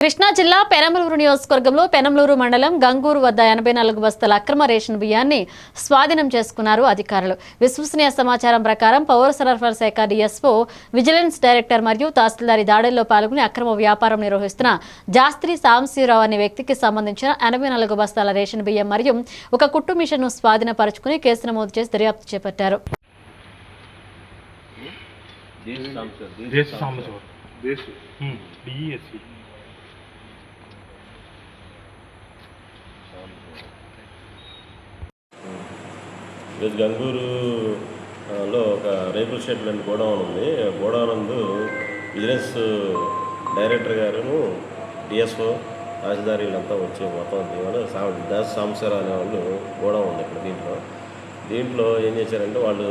కృష్ణా జిల్లా పెనమలూరు నియోజకవర్గంలో పెనమలూరు మండలం గంగూరు వద్ద ఎనభై నాలుగు బస్తాల అక్రమ రేషన్ బియ్యాన్ని స్వాధీనం చేసుకున్నారు అధికారులు. విశ్వసనీయ సమాచారం ప్రకారం పౌర సరఫరా శాఖ డిఎస్ఓ విజిలెన్స్ డైరెక్టర్ మరియు తహసీల్దారి దాడుల్లో పాల్గొని అక్రమ వ్యాపారం నిర్వహిస్తున్న జాస్త్రి సాంశీరావు అనే వ్యక్తికి సంబంధించిన ఎనభై నాలుగు బస్తాల రేషన్ బియ్యం మరియు ఒక కుట్టు మిషన్ను స్వాధీనపరుచుకుని కేసు నమోదు చేసి దర్యాప్తు చేపట్టారు. దేశ ఈరోజు గంగూరు లో ఒక రేకుల షెడ్ లాంటి గోడౌన్ ఉంది. ఆ గోడౌన్ నందు బిజినెస్ డైరెక్టర్ గారును డిఎస్ఓ తహసీల్దార్ వీళ్ళంతా వచ్చి మొత్తం దీనివల్ల దాస్ సాంసర్ అనే వాళ్ళు గోడౌన్ ఉంది ఇక్కడ దీంట్లో. దీంట్లో ఏం చేశారంటే వాళ్ళు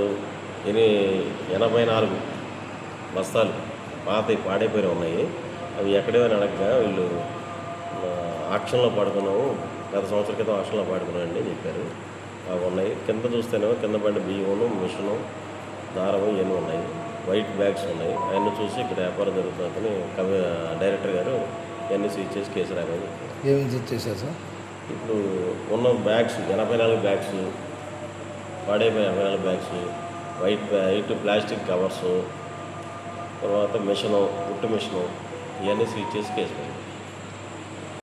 ఎన్ని ఎనభై నాలుగు బస్తాలు పాత పాడైపోయి ఉన్నాయి. అవి ఎక్కడేమైనా అడగగా వీళ్ళు ఆక్షన్లో పడుకున్నాము. గత సంవత్సరం క్రితం ఆక్షన్లో పాడుకున్నామండి చెప్పారు. అవి ఉన్నాయి. కింద చూస్తేనేమో కింద పడిన బియ్యము మిషను దారము ఇవన్నీ ఉన్నాయి. వైట్ బ్యాగ్స్ ఉన్నాయి. అవన్నీ చూసి ఇక్కడ వ్యాపారం జరుగుతుందని కవి డైరెక్టర్ గారు ఇవన్నీ సీజ్ చేసి కేసు చెప్పారు. ఏమి విజిట్ చేశారు సార్? ఇప్పుడు ఉన్న బ్యాగ్స్ ఎనభై నాలుగు బ్యాగ్స్ పాడైపోయిన ఎనభై నాలుగు bags white white plastic covers తర్వాత మిషను కుట్టు మిషను ఇవన్నీ సీజ్ చేసి కేసు